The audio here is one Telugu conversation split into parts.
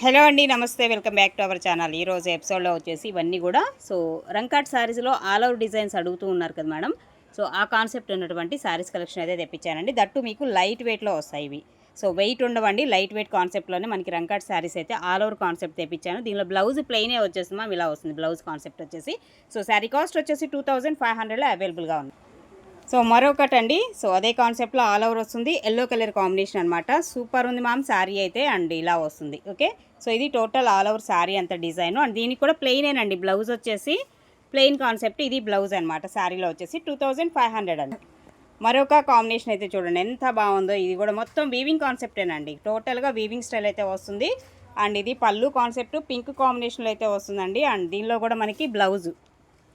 హలో అండి నమస్తే. Welcome back to our channel. ఈ రోజు ఎపిసోడ్లో వచ్చేసి ఇవన్నీ కూడా. సో రంకాట్ శారీస్లో ఆల్ ఓవర్ డిజైన్స్ అడుగుతూ ఉన్నారు కదా మేడం. సో ఆ కాన్సెప్ట్ ఉన్నటువంటి శారీస్ కలెక్షన్ అయితే తెప్పించానండి. దట్టు మీకు లైట్ వెయిట్లో వస్తాయి ఇవి. సో వెయిట్ ఉండవండి. లైట్ వెయిట్ కాన్సెప్ట్లోనే మనకి రంకాట్ శారీస్ అయితే ఆల్ ఓవర్ కాన్సెప్ట్ తెప్పించాను. దీనిలో బ్లౌజ్ ప్లెయినే వచ్చేసి మ్యామ్ ఇలా వస్తుంది బ్లౌజ్ కాన్సెప్ట్ వచ్చేసి. సో శారీ కాస్ట్ వచ్చేసి టూ థౌజండ్ ఫైవ్ హండ్రెడ్లో అవైలబుల్గా ఉంది. సో మరొకటి అండి సో అదే కాన్సెప్ట్లో ఆల్ ఓవర్ వస్తుంది. ఎల్లో కలర్ కాంబినేషన్ అనమాట సూపర్ ఉంది మ్యామ్. శారీ అయితే అండ్ ఇలా వస్తుంది. ఓకే? సో ఇది టోటల్ ఆల్ ఓవర్ శారీ అంత డిజైన్. అండ్ దీనికి కూడా ప్లెయినేనండి. బ్లౌజ్ వచ్చేసి ప్లెయిన్ కాన్సెప్ట్ ఇది బ్లౌజ్ అనమాట శారీలో వచ్చేసి టూ థౌజండ్ ఫైవ్ హండ్రెడ్ అండి. మరొక కాంబినేషన్ అయితే చూడండి. ఎంత బాగుందో ఇది కూడా మొత్తం వీవింగ్ కాన్సెప్టేనండి టోటల్గా వీవింగ్ స్టైల్ అయితే వస్తుంది. అండ్ ఇది పళ్ళు కాన్సెప్ట్ పింక్ కాంబినేషన్లో అయితే వస్తుందండి. అండ్ దీనిలో కూడా మనకి బ్లౌజ్.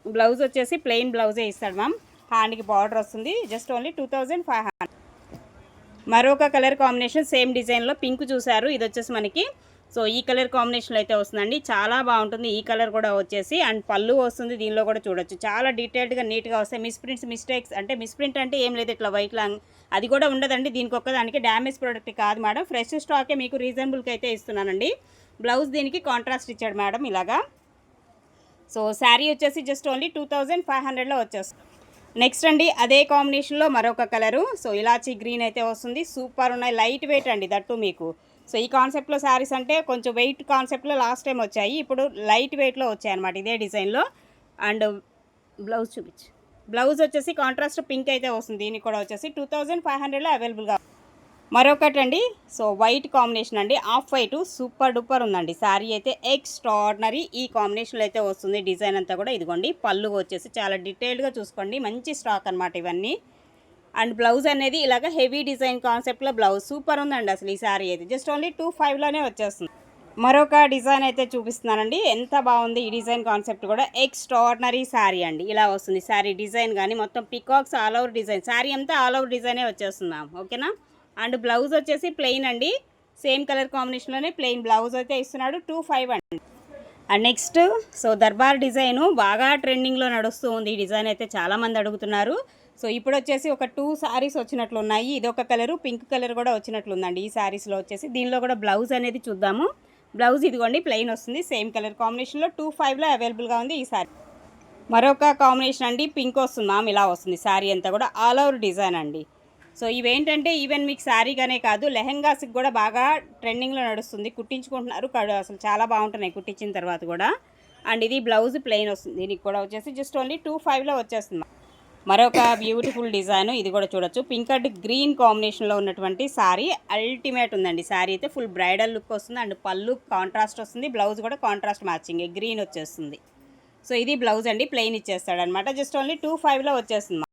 బ్లౌజ్ వచ్చేసి ప్లెయిన్ బ్లౌజే ఇస్తాడు మ్యామ్. హ్యాండ్కి బార్డర్ వస్తుంది. Just only two thousand five hundred మరొక కలర్ కాంబినేషన్ సేమ్ డిజైన్లో పింక్ చూసారు ఇది వచ్చేసి మనకి సో ఈ కలర్ కాంబినేషన్లో అయితే వస్తుందండి. చాలా బాగుంటుంది. ఈ కలర్ కూడా వచ్చేసి అండ్ పళ్ళు వస్తుంది. దీనిలో కూడా చూడొచ్చు. చాలా డీటెయిల్డ్గా నీట్గా వస్తాయి. మిస్ప్రింట్స్ మిస్టేక్స్ అంటే మిస్ప్రింట్ అంటే ఏం లేదు. ఇట్లా వైట్ లాంగ్ అది కూడా ఉండదండి. దీనికి ఒక్కదానికి డ్యామేజ్ ప్రోడక్ట్ కాదు మేడం. ఫ్రెష్ స్టాకే మీకు రీజనబుల్కి అయితే ఇస్తున్నానండి. బ్లౌజ్ దీనికి కాంట్రాస్ట్ ఇచ్చాడు మేడం ఇలాగా. సో శారీ వచ్చేసి just only two thousand five హండ్రెడ్లో వచ్చేస్తుంది. నెక్స్ట్ అండి అదే కాంబినేషన్లో మరొక కలరు. సో ఇలాచీ గ్రీన్ అయితే వస్తుంది. సూపర్ ఉన్నాయి. లైట్ వెయిట్ అండి దట్టు మీకు. సో ఈ కాన్సెప్ట్లో శారీస్ అంటే కొంచెం వెయిట్ కాన్సెప్ట్లో లాస్ట్ టైం వచ్చాయి. ఇప్పుడు లైట్ వెయిట్లో వచ్చాయి అనమాట ఇదే డిజైన్లో. అండ్ బ్లౌజ్ చూపించు. బ్లౌజ్ వచ్చేసి కాంట్రాస్ట్ పింక్ అయితే వస్తుంది. దీనికి కూడా వచ్చేసి టూ థౌజండ్ ఫైవ్ హండ్రెడ్లో అవైలబుల్గా మరొకటి అండి సో వైట్ కాంబినేషన్ అండి. ఆఫ్ వైట్ సూపర్ డూపర్ ఉందండి. శారీ అయితే ఎక్స్ట్రాడినరీ ఈ కాంబినేషన్లో అయితే వస్తుంది. డిజైన్ అంతా కూడా ఇదిగోండి. పళ్ళు వచ్చేసి చాలా డీటెయిల్డ్గా చూసుకోండి. మంచి స్టాక్ అనమాట ఇవన్నీ. అండ్ బ్లౌజ్ అనేది ఇలాగ హెవీ డిజైన్ కాన్సెప్ట్లో బ్లౌజ్ సూపర్ ఉందండి అసలు ఈ శారీ అయితే. జస్ట్ ఓన్లీ టూ ఫైవ్లోనే వచ్చేస్తుంది. మరొక డిజైన్ అయితే చూపిస్తున్నానండి. ఎంత బాగుంది ఈ డిజైన్ కాన్సెప్ట్ కూడా. ఎక్స్ట్రాడినరీ శారీ అండి. ఇలా వస్తుంది. శారీ డిజైన్ కానీ మొత్తం peacocks all over design sari అంతా ఆల్ ఓవర్ డిజైనే వచ్చేస్తున్నాం. ఓకేనా అండ్ బ్లౌజ్ వచ్చేసి ప్లెయిన్ అండి. సేమ్ కలర్ కాంబినేషన్లోనే ప్లెయిన్ బ్లౌజ్ అయితే ఇస్తున్నాడు. టూ ఫైవ్ అండి అండ్ నెక్స్ట్ సో దర్బార్ డిజైను బాగా ట్రెండింగ్లో నడుస్తూ ఉంది. ఈ డిజైన్ అయితే చాలామంది అడుగుతున్నారు. సో ఇప్పుడు వచ్చేసి ఒక టూ శారీస్ వచ్చినట్లు ఉన్నాయి. ఇది ఒక కలరు పింక్ కలర్ కూడా వచ్చినట్లు ఉందండి ఈ శారీస్లో వచ్చేసి. దీనిలో కూడా బ్లౌజ్ అనేది చూద్దాము. బ్లౌజ్ ఇదిగోండి ప్లెయిన్ వస్తుంది. సేమ్ కలర్ కాంబినేషన్లో టూ ఫైవ్లో అవైలబుల్గా ఉంది ఈ శారీ మరొక కాంబినేషన్ అండి పింక్ వస్తుంది. మ్యామ్ ఇలా వస్తుంది. శారీ అంతా కూడా ఆల్ ఓవర్ డిజైన్ అండి. సో ఇవేంటంటే ఈవెన్ మీకు శారీగానే కాదు లెహెంగాస్కి కూడా బాగా ట్రెండింగ్లో నడుస్తుంది. కుట్టించుకుంటున్నారు. కడు- అసలు చాలా బాగుంటున్నాయి కుట్టించిన తర్వాత కూడా. అండ్ ఇది బ్లౌజ్ ప్లెయిన్ వస్తుంది. దీనికి కూడా వచ్చేసి జస్ట్ ఓన్లీ టూ ఫైవ్లో వచ్చేస్తుంది. మరొక బ్యూటిఫుల్ డిజైన్ ఇది కూడా చూడొచ్చు. పింక్ అండ్ గ్రీన్ కాంబినేషన్లో ఉన్నటువంటి శారీ అల్టిమేట్ ఉందండి. శారీ అయితే ఫుల్ బ్రైడల్ లుక్ వస్తుంది. అండ్ పళ్ళు కాంట్రాస్ట్ వస్తుంది. బ్లౌజ్ కూడా కాంట్రాస్ట్ మ్యాచింగ్. గ్రీన్ వచ్చేస్తుంది. సో ఇది బ్లౌజ్ అండి. ప్లెయిన్ ఇచ్చేస్తాడు అనమాట జస్ట్ ఓన్లీ టూ ఫైవ్లో వచ్చేస్తుంది.